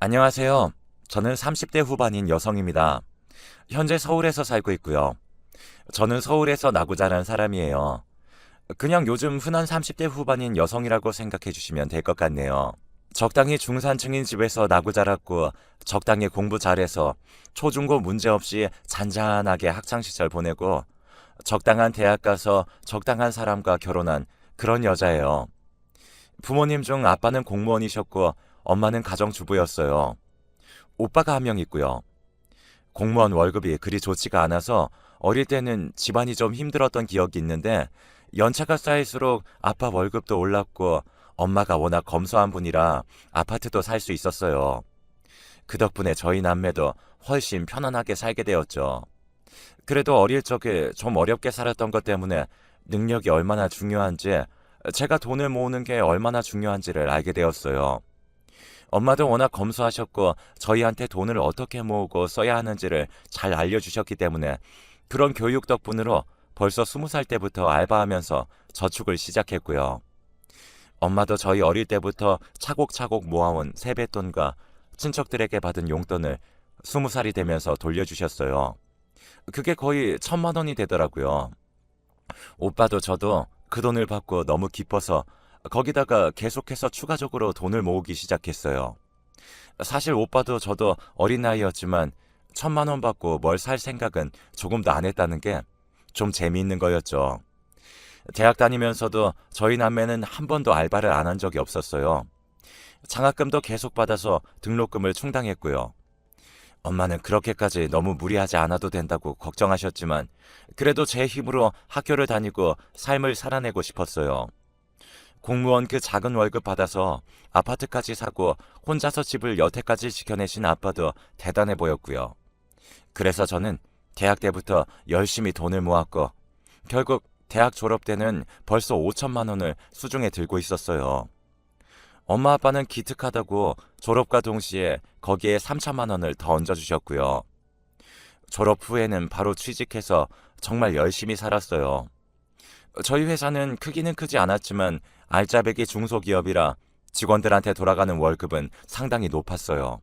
안녕하세요. 저는 30대 후반인 여성입니다. 현재 서울에서 살고 있고요. 저는 서울에서 나고 자란 사람이에요. 그냥 요즘 흔한 30대 후반인 여성이라고 생각해 주시면 될 것 같네요. 적당히 중산층인 집에서 나고 자랐고 적당히 공부 잘해서 초중고 문제없이 잔잔하게 학창시절 보내고 적당한 대학 가서 적당한 사람과 결혼한 그런 여자예요. 부모님 중 아빠는 공무원이셨고 엄마는 가정주부였어요. 오빠가 한 명 있고요. 공무원 월급이 그리 좋지가 않아서 어릴 때는 집안이 좀 힘들었던 기억이 있는데 연차가 쌓일수록 아빠 월급도 올랐고 엄마가 워낙 검소한 분이라 아파트도 살 수 있었어요. 그 덕분에 저희 남매도 훨씬 편안하게 살게 되었죠. 그래도 어릴 적에 좀 어렵게 살았던 것 때문에 능력이 얼마나 중요한지 제가 돈을 모으는 게 얼마나 중요한지를 알게 되었어요. 엄마도 워낙 검소하셨고 저희한테 돈을 어떻게 모으고 써야 하는지를 잘 알려주셨기 때문에 그런 교육 덕분으로 벌써 스무 살 때부터 알바하면서 저축을 시작했고요. 엄마도 저희 어릴 때부터 차곡차곡 모아온 세뱃돈과 친척들에게 받은 용돈을 스무 살이 되면서 돌려주셨어요. 그게 거의 천만 원이 되더라고요. 오빠도 저도 그 돈을 받고 너무 기뻐서 거기다가 계속해서 추가적으로 돈을 모으기 시작했어요. 사실 오빠도 저도 어린 나이였지만 천만 원 받고 뭘 살 생각은 조금도 안 했다는 게 좀 재미있는 거였죠. 대학 다니면서도 저희 남매는 한 번도 알바를 안 한 적이 없었어요. 장학금도 계속 받아서 등록금을 충당했고요. 엄마는 그렇게까지 너무 무리하지 않아도 된다고 걱정하셨지만 그래도 제 힘으로 학교를 다니고 삶을 살아내고 싶었어요. 공무원 그 작은 월급 받아서 아파트까지 사고 혼자서 집을 여태까지 지켜내신 아빠도 대단해 보였고요. 그래서 저는 대학 때부터 열심히 돈을 모았고 결국 대학 졸업 때는 벌써 5천만 원을 수중에 들고 있었어요. 엄마 아빠는 기특하다고 졸업과 동시에 거기에 3천만 원을 더 얹어주셨고요. 졸업 후에는 바로 취직해서 정말 열심히 살았어요. 저희 회사는 크기는 크지 않았지만 알짜배기 중소기업이라 직원들한테 돌아가는 월급은 상당히 높았어요.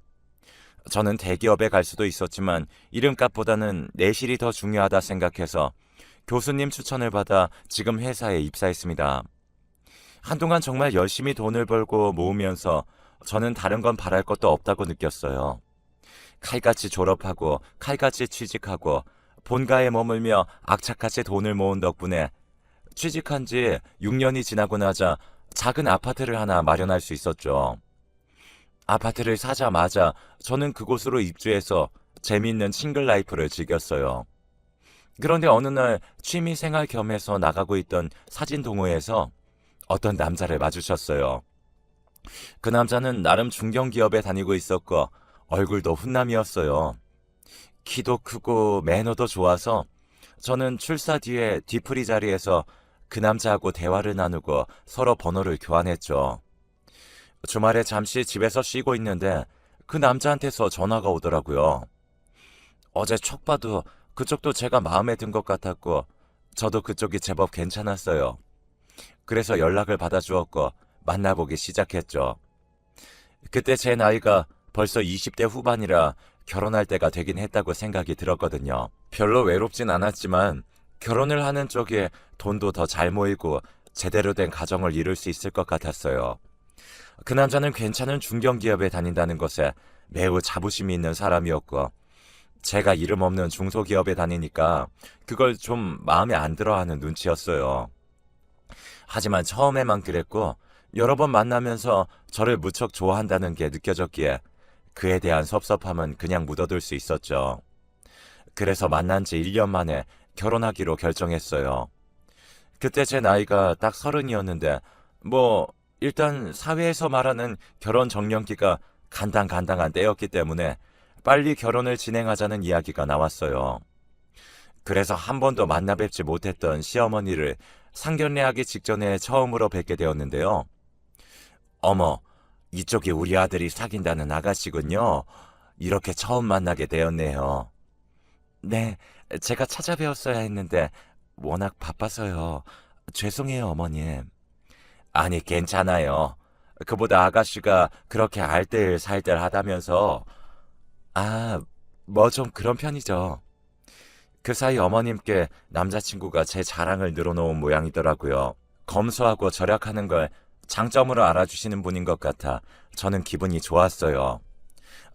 저는 대기업에 갈 수도 있었지만 이름값보다는 내실이 더 중요하다 생각해서 교수님 추천을 받아 지금 회사에 입사했습니다. 한동안 정말 열심히 돈을 벌고 모으면서 저는 다른 건 바랄 것도 없다고 느꼈어요. 칼같이 졸업하고 칼같이 취직하고 본가에 머물며 악착같이 돈을 모은 덕분에 취직한 지 6년이 지나고 나자 작은 아파트를 하나 마련할 수 있었죠. 아파트를 사자마자 저는 그곳으로 입주해서 재미있는 싱글 라이프를 즐겼어요. 그런데 어느 날 취미 생활 겸해서 나가고 있던 사진 동호회에서 어떤 남자를 마주쳤어요. 그 남자는 나름 중견 기업에 다니고 있었고 얼굴도 훈남이었어요. 키도 크고 매너도 좋아서 저는 출사 뒤에 뒤풀이 자리에서 그 남자하고 대화를 나누고 서로 번호를 교환했죠. 주말에 잠시 집에서 쉬고 있는데 그 남자한테서 전화가 오더라고요. 어제 촉 봐도 그쪽도 제가 마음에 든 것 같았고 저도 그쪽이 제법 괜찮았어요. 그래서 연락을 받아주었고 만나보기 시작했죠. 그때 제 나이가 벌써 20대 후반이라 결혼할 때가 되긴 했다고 생각이 들었거든요. 별로 외롭진 않았지만 결혼을 하는 쪽에 돈도 더 잘 모이고 제대로 된 가정을 이룰 수 있을 것 같았어요. 그 남자는 괜찮은 중견기업에 다닌다는 것에 매우 자부심이 있는 사람이었고 제가 이름 없는 중소기업에 다니니까 그걸 좀 마음에 안 들어 하는 눈치였어요. 하지만 처음에만 그랬고 여러 번 만나면서 저를 무척 좋아한다는 게 느껴졌기에 그에 대한 섭섭함은 그냥 묻어둘 수 있었죠. 그래서 만난 지 1년 만에 결혼하기로 결정했어요. 그때 제 나이가 딱 서른이었는데 뭐 일단 사회에서 말하는 결혼 정년기가 간당간당한 때였기 때문에 빨리 결혼을 진행하자는 이야기가 나왔어요. 그래서 한 번도 만나 뵙지 못했던 시어머니를 상견례하기 직전에 처음으로 뵙게 되었는데요. 어머, 이쪽이 우리 아들이 사귄다는 아가씨군요. 이렇게 처음 만나게 되었네요. 네, 제가 찾아뵈었어야 했는데 워낙 바빠서요. 죄송해요, 어머님. 아니, 괜찮아요. 그보다 아가씨가 그렇게 알뜰살뜰 하다면서 아, 뭐 좀 그런 편이죠. 그 사이 어머님께 남자친구가 제 자랑을 늘어놓은 모양이더라고요. 검소하고 절약하는 걸 장점으로 알아주시는 분인 것 같아 저는 기분이 좋았어요.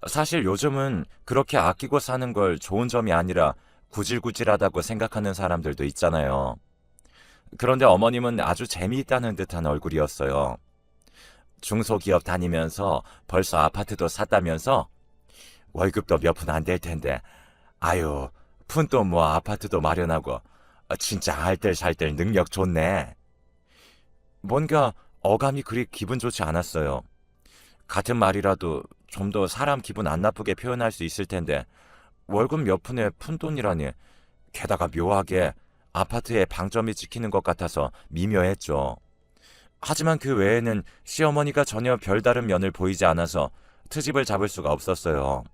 사실 요즘은 그렇게 아끼고 사는 걸 좋은 점이 아니라 구질구질하다고 생각하는 사람들도 있잖아요. 그런데 어머님은 아주 재미있다는 듯한 얼굴이었어요. 중소기업 다니면서 벌써 아파트도 샀다면서 월급도 몇 푼 안 될 텐데 아유 푼돈 뭐 아파트도 마련하고 어, 진짜 알뜰살뜰 능력 좋네. 뭔가 어감이 그리 기분 좋지 않았어요. 같은 말이라도 좀 더 사람 기분 안 나쁘게 표현할 수 있을 텐데 월급 몇 푼에 푼돈이라니 게다가 묘하게 아파트에 방점이 찍히는 것 같아서 미묘했죠. 하지만 그 외에는 시어머니가 전혀 별다른 면을 보이지 않아서 트집을 잡을 수가 없었어요.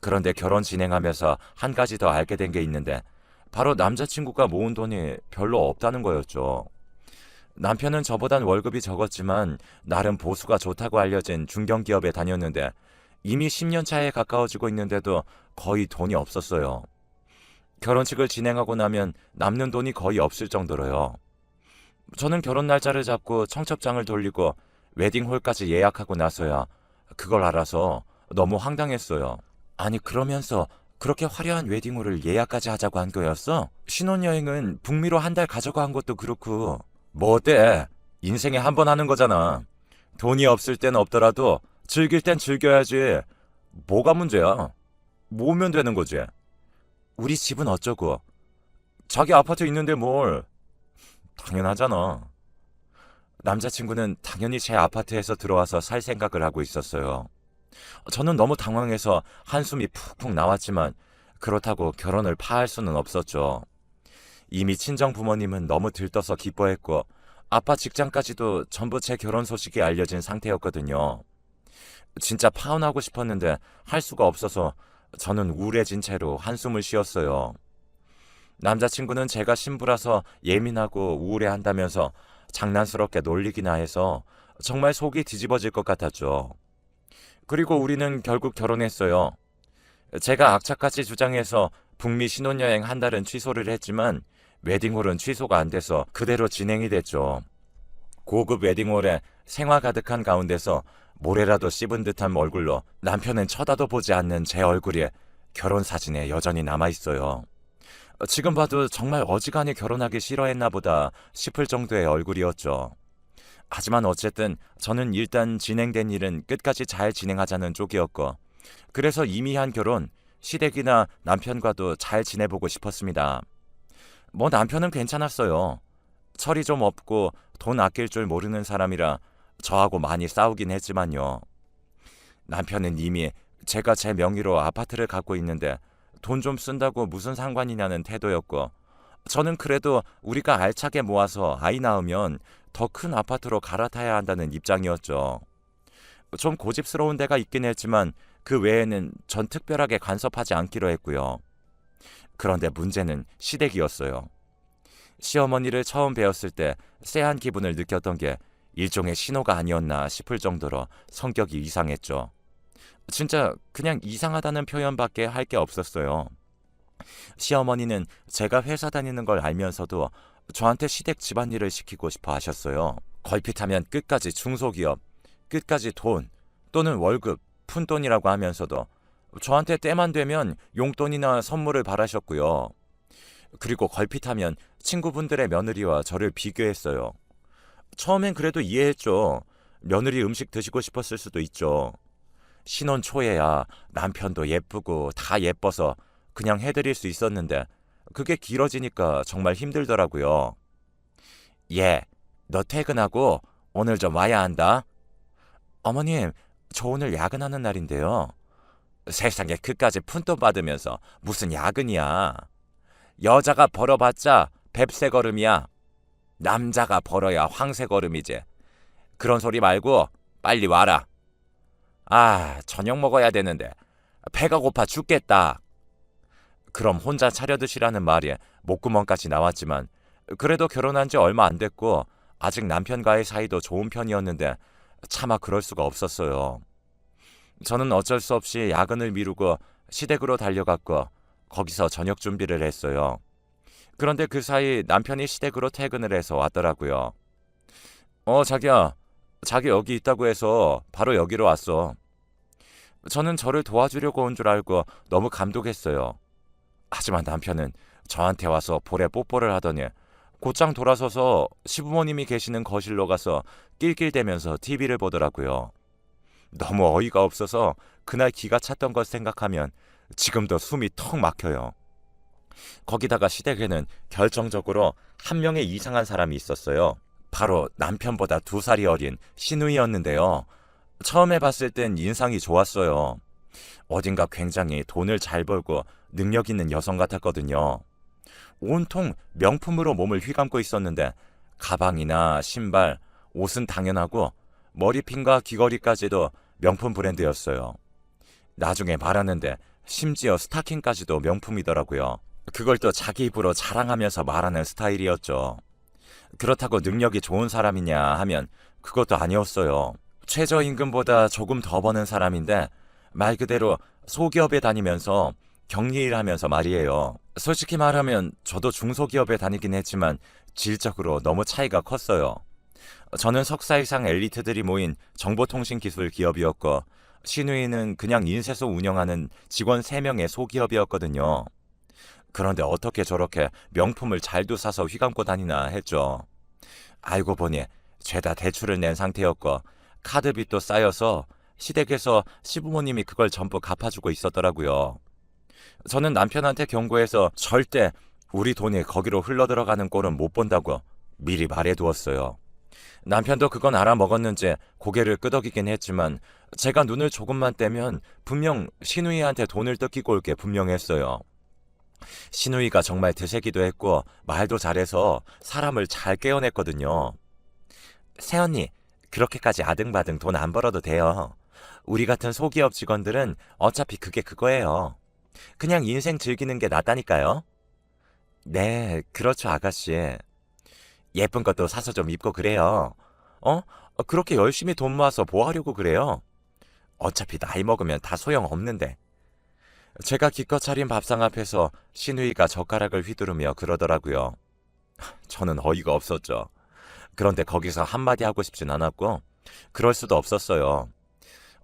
그런데 결혼 진행하면서 한 가지 더 알게 된 게 있는데 바로 남자친구가 모은 돈이 별로 없다는 거였죠. 남편은 저보단 월급이 적었지만 나름 보수가 좋다고 알려진 중견기업에 다녔는데 이미 10년 차에 가까워지고 있는데도 거의 돈이 없었어요. 결혼식을 진행하고 나면 남는 돈이 거의 없을 정도로요. 저는 결혼 날짜를 잡고 청첩장을 돌리고 웨딩홀까지 예약하고 나서야 그걸 알아서 너무 황당했어요. 아니 그러면서 그렇게 화려한 웨딩홀을 예약까지 하자고 한 거였어? 신혼여행은 북미로 한 달 가져고 한 것도 그렇고 뭐 어때? 인생에 한 번 하는 거잖아. 돈이 없을 땐 없더라도 즐길 땐 즐겨야지. 뭐가 문제야? 모으면 되는 거지. 우리 집은 어쩌고? 자기 아파트 있는데 뭘? 당연하잖아. 남자친구는 당연히 제 아파트에서 들어와서 살 생각을 하고 있었어요. 저는 너무 당황해서 한숨이 푹푹 나왔지만 그렇다고 결혼을 파할 수는 없었죠. 이미 친정 부모님은 너무 들떠서 기뻐했고 아빠 직장까지도 전부 제 결혼 소식이 알려진 상태였거든요. 진짜 파혼하고 싶었는데 할 수가 없어서 저는 우울해진 채로 한숨을 쉬었어요. 남자친구는 제가 신부라서 예민하고 우울해한다면서 장난스럽게 놀리기나 해서 정말 속이 뒤집어질 것 같았죠. 그리고 우리는 결국 결혼했어요. 제가 악착같이 주장해서 북미 신혼여행 한 달은 취소를 했지만 웨딩홀은 취소가 안 돼서 그대로 진행이 됐죠. 고급 웨딩홀에 생화 가득한 가운데서 모래라도 씹은 듯한 얼굴로 남편은 쳐다도 보지 않는 제 얼굴이 결혼 사진에 여전히 남아 있어요. 지금 봐도 정말 어지간히 결혼하기 싫어했나 보다 싶을 정도의 얼굴이었죠. 하지만 어쨌든 저는 일단 진행된 일은 끝까지 잘 진행하자는 쪽이었고, 그래서 이미 한 결혼, 시댁이나 남편과도 잘 지내보고 싶었습니다. 뭐 남편은 괜찮았어요. 철이 좀 없고 돈 아낄 줄 모르는 사람이라 저하고 많이 싸우긴 했지만요. 남편은 이미 제가 제 명의로 아파트를 갖고 있는데 돈 좀 쓴다고 무슨 상관이냐는 태도였고, 저는 그래도 우리가 알차게 모아서 아이 낳으면 더 큰 아파트로 갈아타야 한다는 입장이었죠. 좀 고집스러운 데가 있긴 했지만 그 외에는 전 특별하게 간섭하지 않기로 했고요. 그런데 문제는 시댁이었어요. 시어머니를 처음 배웠을 때 쎄한 기분을 느꼈던 게 일종의 신호가 아니었나 싶을 정도로 성격이 이상했죠. 진짜 그냥 이상하다는 표현밖에 할 게 없었어요. 시어머니는 제가 회사 다니는 걸 알면서도 저한테 시댁 집안일을 시키고 싶어 하셨어요. 걸핏하면 끝까지 중소기업, 끝까지 돈 또는 월급, 푼돈이라고 하면서도 저한테 때만 되면 용돈이나 선물을 바라셨고요. 그리고 걸핏하면 친구분들의 며느리와 저를 비교했어요. 처음엔 그래도 이해했죠. 며느리 음식 드시고 싶었을 수도 있죠. 신혼 초에야 남편도 예쁘고 다 예뻐서 그냥 해드릴 수 있었는데 그게 길어지니까 정말 힘들더라고요. 예, 너 퇴근하고 오늘 좀 와야 한다. 어머님, 저 오늘 야근하는 날인데요. 세상에 그까지 푼돈 받으면서 무슨 야근이야. 여자가 벌어봤자 뱁새 걸음이야. 남자가 벌어야 황새 걸음이지. 그런 소리 말고 빨리 와라. 아, 저녁 먹어야 되는데 배가 고파 죽겠다. 그럼 혼자 차려 드시라는 말이 목구멍까지 나왔지만 그래도 결혼한 지 얼마 안 됐고 아직 남편과의 사이도 좋은 편이었는데 차마 그럴 수가 없었어요. 저는 어쩔 수 없이 야근을 미루고 시댁으로 달려갔고 거기서 저녁 준비를 했어요. 그런데 그 사이 남편이 시댁으로 퇴근을 해서 왔더라고요. 어, 자기야. 자기 여기 있다고 해서 바로 여기로 왔어. 저는 저를 도와주려고 온 줄 알고 너무 감동했어요. 하지만 남편은 저한테 와서 볼에 뽀뽀를 하더니 곧장 돌아서서 시부모님이 계시는 거실로 가서 낄낄대면서 TV를 보더라고요. 너무 어이가 없어서 그날 기가 찼던 걸 생각하면 지금도 숨이 턱 막혀요. 거기다가 시댁에는 결정적으로 한 명의 이상한 사람이 있었어요. 바로 남편보다 두 살이 어린 신우이였는데요. 처음에 봤을 땐 인상이 좋았어요. 어딘가 굉장히 돈을 잘 벌고 능력 있는 여성 같았거든요. 온통 명품으로 몸을 휘감고 있었는데 가방이나 신발, 옷은 당연하고 머리핀과 귀걸이까지도 명품 브랜드였어요. 나중에 말하는데 심지어 스타킹까지도 명품이더라고요. 그걸 또 자기 입으로 자랑하면서 말하는 스타일이었죠. 그렇다고 능력이 좋은 사람이냐 하면 그것도 아니었어요. 최저임금보다 조금 더 버는 사람인데 말 그대로 소기업에 다니면서 격리일 하면서 말이에요. 솔직히 말하면 저도 중소기업에 다니긴 했지만 질적으로 너무 차이가 컸어요. 저는 석사 이상 엘리트들이 모인 정보통신기술 기업이었고 신우이는 그냥 인쇄소 운영하는 직원 3명의 소기업이었거든요. 그런데 어떻게 저렇게 명품을 잘도 사서 휘감고 다니나 했죠. 알고 보니 죄다 대출을 낸 상태였고 카드 빚도 쌓여서 시댁에서 시부모님이 그걸 전부 갚아주고 있었더라고요. 저는 남편한테 경고해서 절대 우리 돈이 거기로 흘러들어가는 꼴은 못 본다고 미리 말해두었어요. 남편도 그건 알아먹었는지 고개를 끄덕이긴 했지만 제가 눈을 조금만 떼면 분명 신우이한테 돈을 뜯기고 올 게 분명했어요. 신우이가 정말 드세기도 했고 말도 잘해서 사람을 잘 깨어냈거든요. 새언니, 그렇게까지 아등바등 돈 안 벌어도 돼요. 우리 같은 소기업 직원들은 어차피 그게 그거예요. 그냥 인생 즐기는 게 낫다니까요. 네, 그렇죠, 아가씨. 예쁜 것도 사서 좀 입고 그래요. 어? 그렇게 열심히 돈 모아서 뭐 하려고 그래요? 어차피 나이 먹으면 다 소용 없는데. 제가 기껏 차린 밥상 앞에서 신우이가 젓가락을 휘두르며 그러더라고요. 저는 어이가 없었죠. 그런데 거기서 한마디 하고 싶진 않았고, 그럴 수도 없었어요.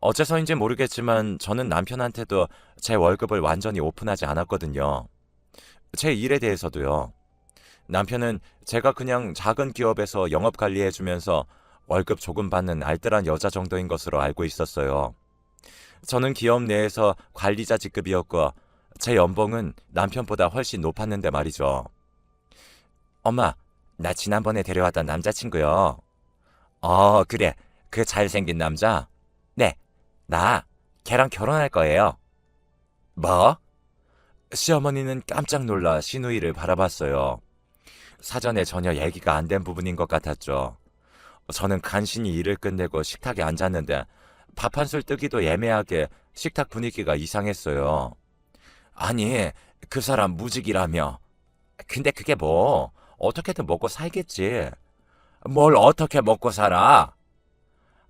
어째서인지 모르겠지만 저는 남편한테도 제 월급을 완전히 오픈하지 않았거든요. 제 일에 대해서도요. 남편은 제가 그냥 작은 기업에서 영업 관리해주면서 월급 조금 받는 알뜰한 여자 정도인 것으로 알고 있었어요. 저는 기업 내에서 관리자 직급이었고 제 연봉은 남편보다 훨씬 높았는데 말이죠. 엄마, 나 지난번에 데려왔던 남자친구요. 어, 그래. 그 잘생긴 남자? 네, 나 걔랑 결혼할 거예요. 뭐? 시어머니는 깜짝 놀라 신우이를 바라봤어요. 사전에 전혀 얘기가 안 된 부분인 것 같았죠. 저는 간신히 일을 끝내고 식탁에 앉았는데 밥 한 술 뜨기도 애매하게 식탁 분위기가 이상했어요. 아니, 그 사람 무직이라며. 근데 그게 뭐, 어떻게든 먹고 살겠지. 뭘 어떻게 먹고 살아?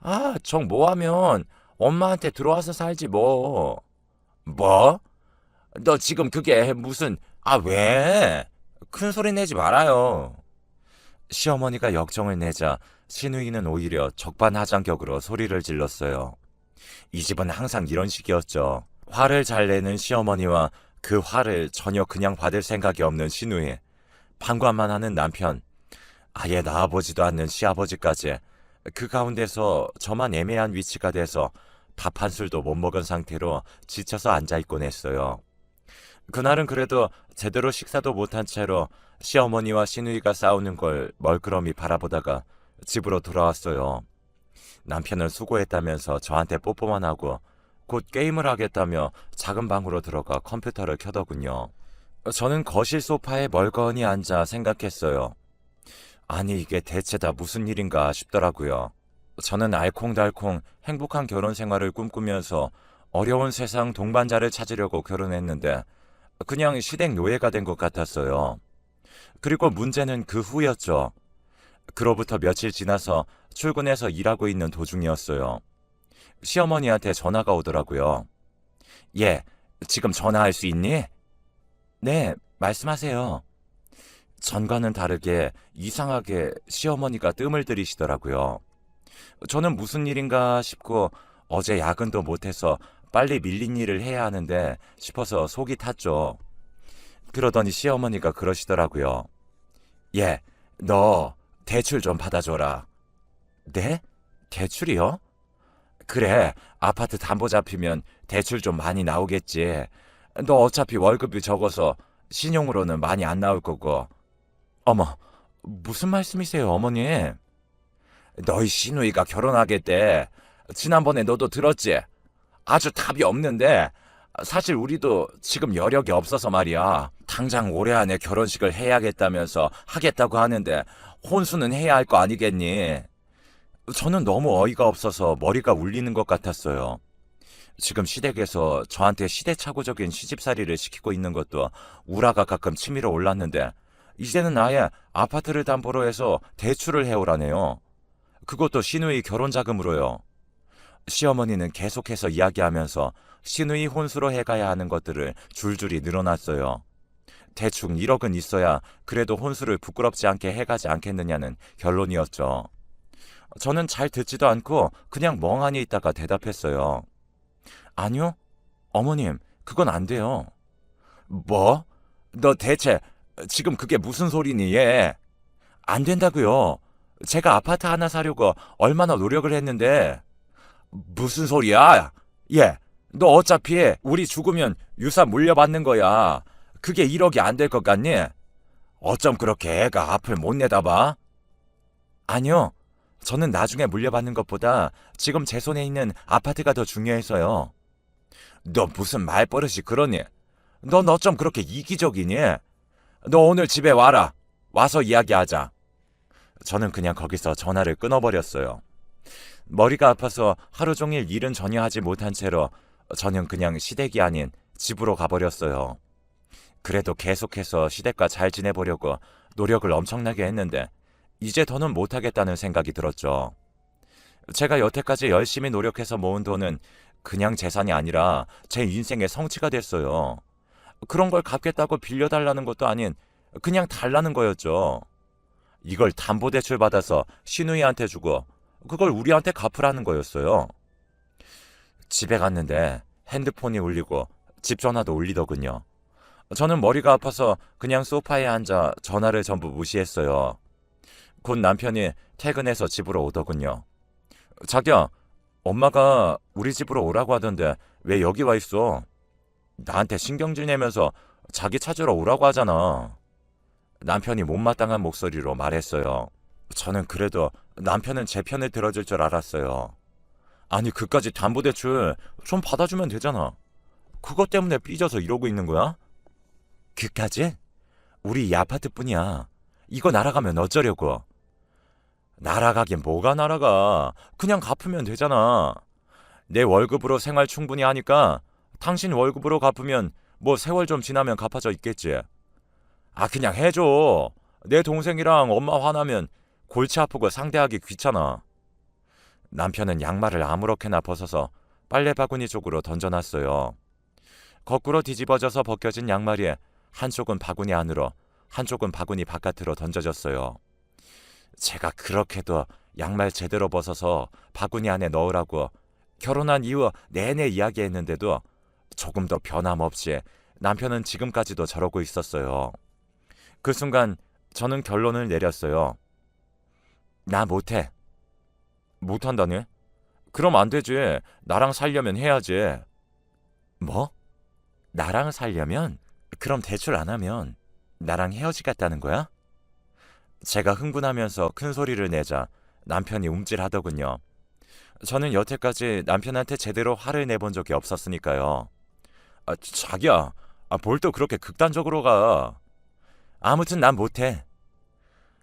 아, 정 뭐하면 엄마한테 들어와서 살지 뭐. 뭐? 너 지금 그게 무슨, 아, 왜? 큰 소리 내지 말아요. 시어머니가 역정을 내자 신우이는 오히려 적반하장격으로 소리를 질렀어요. 이 집은 항상 이런 식이었죠. 화를 잘 내는 시어머니와 그 화를 전혀 그냥 받을 생각이 없는 신우이. 방관만 하는 남편. 아예 나아보지도 않는 시아버지까지. 그 가운데서 저만 애매한 위치가 돼서 밥 한 술도 못 먹은 상태로 지쳐서 앉아있곤 했어요. 그날은 그래도 제대로 식사도 못한 채로 시어머니와 시누이가 싸우는 걸 멀끄러미 바라보다가 집으로 돌아왔어요. 남편은 수고했다면서 저한테 뽀뽀만 하고 곧 게임을 하겠다며 작은 방으로 들어가 컴퓨터를 켜더군요. 저는 거실 소파에 멀거니 앉아 생각했어요. 아니 이게 대체 다 무슨 일인가 싶더라고요. 저는 알콩달콩 행복한 결혼 생활을 꿈꾸면서 어려운 세상 동반자를 찾으려고 결혼했는데 그냥 시댁 노예가 된 것 같았어요. 그리고 문제는 그 후였죠. 그로부터 며칠 지나서 출근해서 일하고 있는 도중이었어요. 시어머니한테 전화가 오더라고요. 예, 지금 전화할 수 있니? 네, 말씀하세요. 전과는 다르게 이상하게 시어머니가 뜸을 들이시더라고요. 저는 무슨 일인가 싶고 어제 야근도 못해서 빨리 밀린 일을 해야 하는데 싶어서 속이 탔죠. 그러더니 시어머니가 그러시더라고요. 예, 너 대출 좀 받아줘라. 네? 대출이요? 그래, 아파트 담보 잡히면 대출 좀 많이 나오겠지. 너 어차피 월급이 적어서 신용으로는 많이 안 나올 거고. 어머, 무슨 말씀이세요, 어머니? 너희 시누이가 결혼하겠대. 지난번에 너도 들었지? 아주 답이 없는데, 사실 우리도 지금 여력이 없어서 말이야. 당장 올해 안에 결혼식을 해야겠다면서 하겠다고 하는데, 혼수는 해야 할 거 아니겠니? 저는 너무 어이가 없어서 머리가 울리는 것 같았어요. 지금 시댁에서 저한테 시대착오적인 시집살이를 시키고 있는 것도 우라가 가끔 치밀어 올랐는데 이제는 아예 아파트를 담보로 해서 대출을 해오라네요. 그것도 시누이 결혼 자금으로요. 시어머니는 계속해서 이야기하면서 시누이 혼수로 해가야 하는 것들을 줄줄이 늘어났어요. 대충 1억은 있어야 그래도 혼수를 부끄럽지 않게 해가지 않겠느냐는 결론이었죠. 저는 잘 듣지도 않고 그냥 멍하니 있다가 대답했어요. 아니요. 어머님, 그건 안 돼요. 뭐? 너 대체 지금 그게 무슨 소리니, 얘? 안 된다고요. 제가 아파트 하나 사려고 얼마나 노력을 했는데. 무슨 소리야? 얘, 너 어차피 우리 죽으면 유산 물려받는 거야. 그게 1억이 안 될 것 같니? 어쩜 그렇게 애가 앞을 못 내다봐? 아니요. 저는 나중에 물려받는 것보다 지금 제 손에 있는 아파트가 더 중요해서요. 너 무슨 말버릇이 그러니? 넌 어쩜 그렇게 이기적이니? 너 오늘 집에 와라. 와서 이야기하자. 저는 그냥 거기서 전화를 끊어버렸어요. 머리가 아파서 하루 종일 일은 전혀 하지 못한 채로 저는 그냥 시댁이 아닌 집으로 가버렸어요. 그래도 계속해서 시댁과 잘 지내보려고 노력을 엄청나게 했는데 이제 더는 못하겠다는 생각이 들었죠. 제가 여태까지 열심히 노력해서 모은 돈은 그냥 재산이 아니라 제 인생의 성취가 됐어요. 그런 걸 갚겠다고 빌려달라는 것도 아닌 그냥 달라는 거였죠. 이걸 담보대출 받아서 시누이한테 주고 그걸 우리한테 갚으라는 거였어요. 집에 갔는데 핸드폰이 울리고 집 전화도 울리더군요. 저는 머리가 아파서 그냥 소파에 앉아 전화를 전부 무시했어요. 곧 남편이 퇴근해서 집으로 오더군요. 자기야, 엄마가 우리 집으로 오라고 하던데 왜 여기 와 있어? 나한테 신경질 내면서 자기 찾으러 오라고 하잖아. 남편이 못마땅한 목소리로 말했어요. 저는 그래도 남편은 제 편을 들어줄 줄 알았어요. 아니, 그까지 담보대출 좀 받아주면 되잖아. 그것 때문에 삐져서 이러고 있는 거야? 그까지? 우리 이 아파트뿐이야. 이거 날아가면 어쩌려고? 날아가긴 뭐가 날아가. 그냥 갚으면 되잖아. 내 월급으로 생활 충분히 하니까 당신 월급으로 갚으면 뭐 세월 좀 지나면 갚아져 있겠지. 아, 그냥 해줘. 내 동생이랑 엄마 화나면 골치 아프고 상대하기 귀찮아. 남편은 양말을 아무렇게나 벗어서 빨래 바구니 쪽으로 던져놨어요. 거꾸로 뒤집어져서 벗겨진 양말이 한쪽은 바구니 안으로, 한쪽은 바구니 바깥으로 던져졌어요. 제가 그렇게도 양말 제대로 벗어서 바구니 안에 넣으라고 결혼한 이후 내내 이야기했는데도 조금 더 변함없이 남편은 지금까지도 저러고 있었어요. 그 순간 저는 결론을 내렸어요. 나 못해. 못한다니? 그럼 안 되지. 나랑 살려면 해야지. 뭐? 나랑 살려면? 그럼 대출 안 하면 나랑 헤어지겠다는 거야? 제가 흥분하면서 큰 소리를 내자 남편이 움찔하더군요. 저는 여태까지 남편한테 제대로 화를 내본 적이 없었으니까요. 아, 자기야, 아, 뭘 또 그렇게 극단적으로 가. 아무튼 난 못해.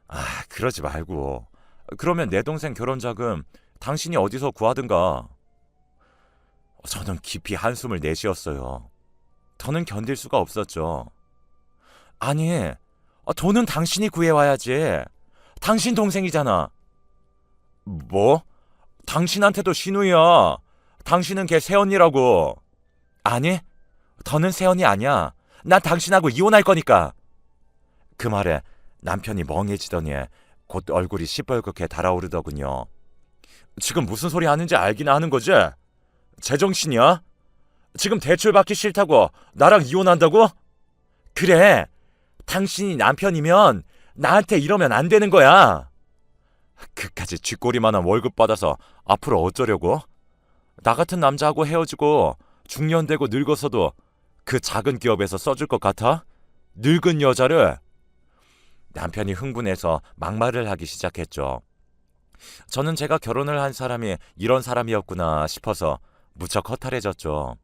아, 그러지 말고. 그러면 내 동생 결혼 자금 당신이 어디서 구하든가. 저는 깊이 한숨을 내쉬었어요. 더는 견딜 수가 없었죠. 아니, 아, 돈은 당신이 구해와야지. 당신 동생이잖아. 뭐? 당신한테도 신우야. 당신은 걔 새언니라고. 아니, 더는 새언니 아니야. 난 당신하고 이혼할 거니까. 그 말에 남편이 멍해지더니 곧 얼굴이 시뻘겋게 달아오르더군요. 지금 무슨 소리 하는지 알긴 아는 거지? 제정신이야? 지금 대출 받기 싫다고 나랑 이혼한다고? 그래. 당신이 남편이면 나한테 이러면 안 되는 거야. 그까지 쥐꼬리만한 월급 받아서 앞으로 어쩌려고? 나 같은 남자하고 헤어지고 중년되고 늙어서도 그 작은 기업에서 써줄 것 같아? 늙은 여자를? 남편이 흥분해서 막말을 하기 시작했죠. 저는 제가 결혼을 한 사람이 이런 사람이었구나 싶어서 무척 허탈해졌죠.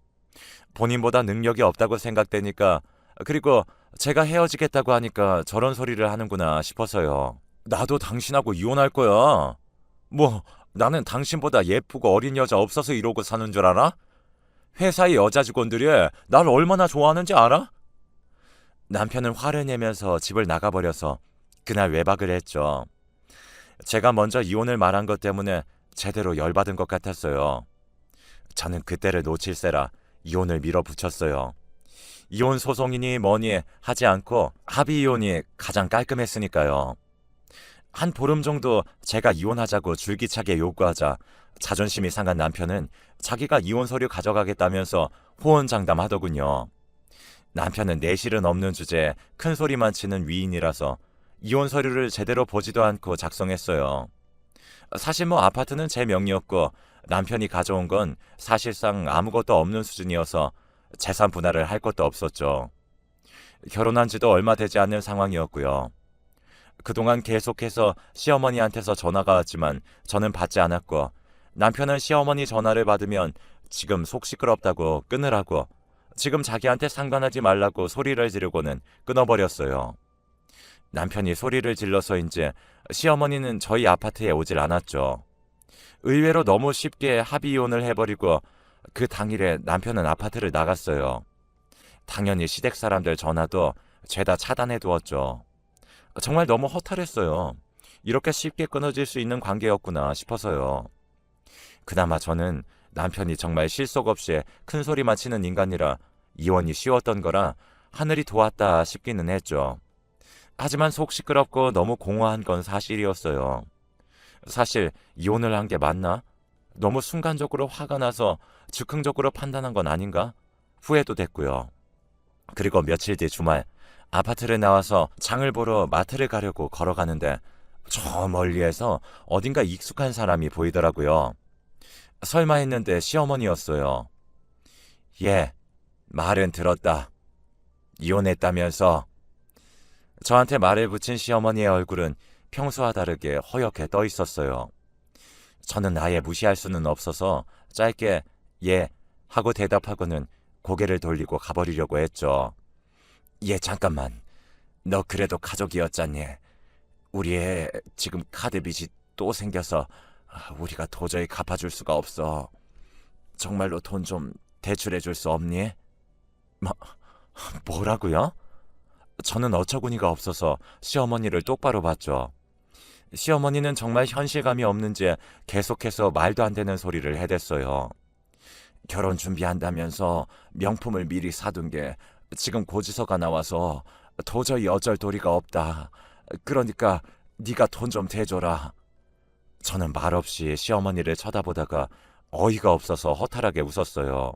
본인보다 능력이 없다고 생각되니까 그리고 제가 헤어지겠다고 하니까 저런 소리를 하는구나 싶어서요. 나도 당신하고 이혼할 거야. 뭐 나는 당신보다 예쁘고 어린 여자 없어서 이러고 사는 줄 알아? 회사의 여자 직원들이 날 얼마나 좋아하는지 알아? 남편은 화를 내면서 집을 나가버려서 그날 외박을 했죠. 제가 먼저 이혼을 말한 것 때문에 제대로 열받은 것 같았어요. 저는 그때를 놓칠세라 이혼을 밀어붙였어요. 이혼 소송이니 뭐니 하지 않고 합의 이혼이 가장 깔끔했으니까요. 한 보름 정도 제가 이혼하자고 줄기차게 요구하자 자존심이 상한 남편은 자기가 이혼 서류 가져가겠다면서 호언장담하더군요. 남편은 내실은 없는 주제에 큰 소리만 치는 위인이라서 이혼 서류를 제대로 보지도 않고 작성했어요. 사실 뭐 아파트는 제 명의였고 남편이 가져온 건 사실상 아무것도 없는 수준이어서 재산 분할을 할 것도 없었죠. 결혼한 지도 얼마 되지 않는 상황이었고요. 그동안 계속해서 시어머니한테서 전화가 왔지만 저는 받지 않았고 남편은 시어머니 전화를 받으면 지금 속 시끄럽다고 끊으라고 지금 자기한테 상관하지 말라고 소리를 지르고는 끊어버렸어요. 남편이 소리를 질러서인지 시어머니는 저희 아파트에 오질 않았죠. 의외로 너무 쉽게 합의 이혼을 해버리고 그 당일에 남편은 아파트를 나갔어요. 당연히 시댁 사람들 전화도 죄다 차단해 두었죠. 정말 너무 허탈했어요. 이렇게 쉽게 끊어질 수 있는 관계였구나 싶어서요. 그나마 저는 남편이 정말 실속 없이 큰 소리만 치는 인간이라 이혼이 쉬웠던 거라 하늘이 도왔다 싶기는 했죠. 하지만 속 시끄럽고 너무 공허한 건 사실이었어요. 사실 이혼을 한 게 맞나? 너무 순간적으로 화가 나서 즉흥적으로 판단한 건 아닌가? 후회도 됐고요. 그리고 며칠 뒤 주말 아파트를 나와서 장을 보러 마트를 가려고 걸어가는데 저 멀리에서 어딘가 익숙한 사람이 보이더라고요. 설마 했는데 시어머니였어요. 예, 말은 들었다. 이혼했다면서. 저한테 말을 붙인 시어머니의 얼굴은 평소와 다르게 허옇게 떠 있었어요. 저는 아예 무시할 수는 없어서 짧게 예 하고 대답하고는 고개를 돌리고 가버리려고 했죠. 예, 잠깐만. 너 그래도 가족이었잖니. 우리 애 지금 카드 빚이 또 생겨서 아, 우리가 도저히 갚아줄 수가 없어. 정말로 돈 좀 대출해 줄 수 없니? 뭐, 뭐라고요? 저는 어처구니가 없어서 시어머니를 똑바로 봤죠. 시어머니는 정말 현실감이 없는지 계속해서 말도 안 되는 소리를 해댔어요. 결혼 준비한다면서 명품을 미리 사둔 게 지금 고지서가 나와서 도저히 어쩔 도리가 없다. 그러니까 네가 돈 좀 대줘라. 저는 말없이 시어머니를 쳐다보다가 어이가 없어서 허탈하게 웃었어요.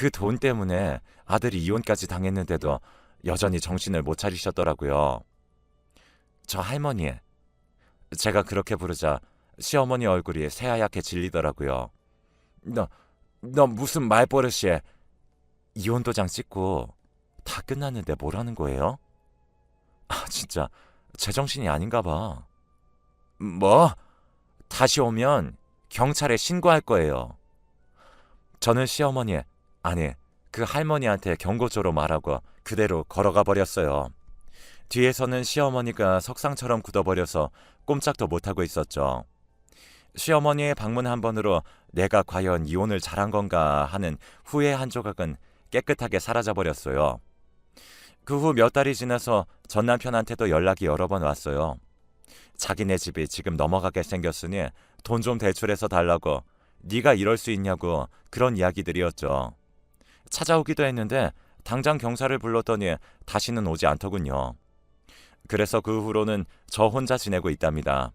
그 돈 때문에 아들이 이혼까지 당했는데도 여전히 정신을 못 차리셨더라고요. 저 할머니. 제가 그렇게 부르자 시어머니 얼굴이 새하얗게 질리더라고요. 너, 너 무슨 말버릇이에 이혼 도장 찍고 다 끝났는데 뭐라는 거예요? 아, 진짜 제정신이 아닌가 봐. 뭐? 다시 오면 경찰에 신고할 거예요. 저는 시어머니, 아니, 그 할머니한테 경고조로 말하고 그대로 걸어가 버렸어요. 뒤에서는 시어머니가 석상처럼 굳어버려서 꼼짝도 못하고 있었죠. 시어머니의 방문 한 번으로 내가 과연 이혼을 잘한 건가 하는 후회 한 조각은 깨끗하게 사라져 버렸어요. 그 후 몇 달이 지나서 전 남편한테도 연락이 여러 번 왔어요. 자기네 집이 지금 넘어가게 생겼으니 돈 좀 대출해서 달라고 네가 이럴 수 있냐고 그런 이야기들이었죠. 찾아오기도 했는데 당장 경찰을 불렀더니 다시는 오지 않더군요. 그래서 그 후로는 저 혼자 지내고 있답니다.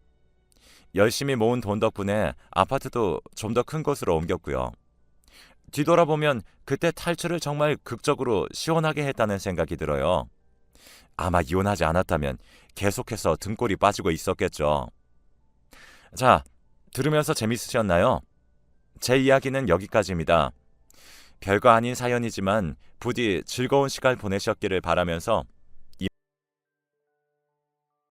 열심히 모은 돈 덕분에 아파트도 좀 더 큰 곳으로 옮겼고요. 뒤돌아보면 그때 탈출을 정말 극적으로 시원하게 했다는 생각이 들어요. 아마 이혼하지 않았다면 계속해서 등골이 빠지고 있었겠죠. 자, 들으면서 재밌으셨나요? 제 이야기는 여기까지입니다. 별거 아닌 사연이지만 부디 즐거운 시간 보내셨기를 바라면서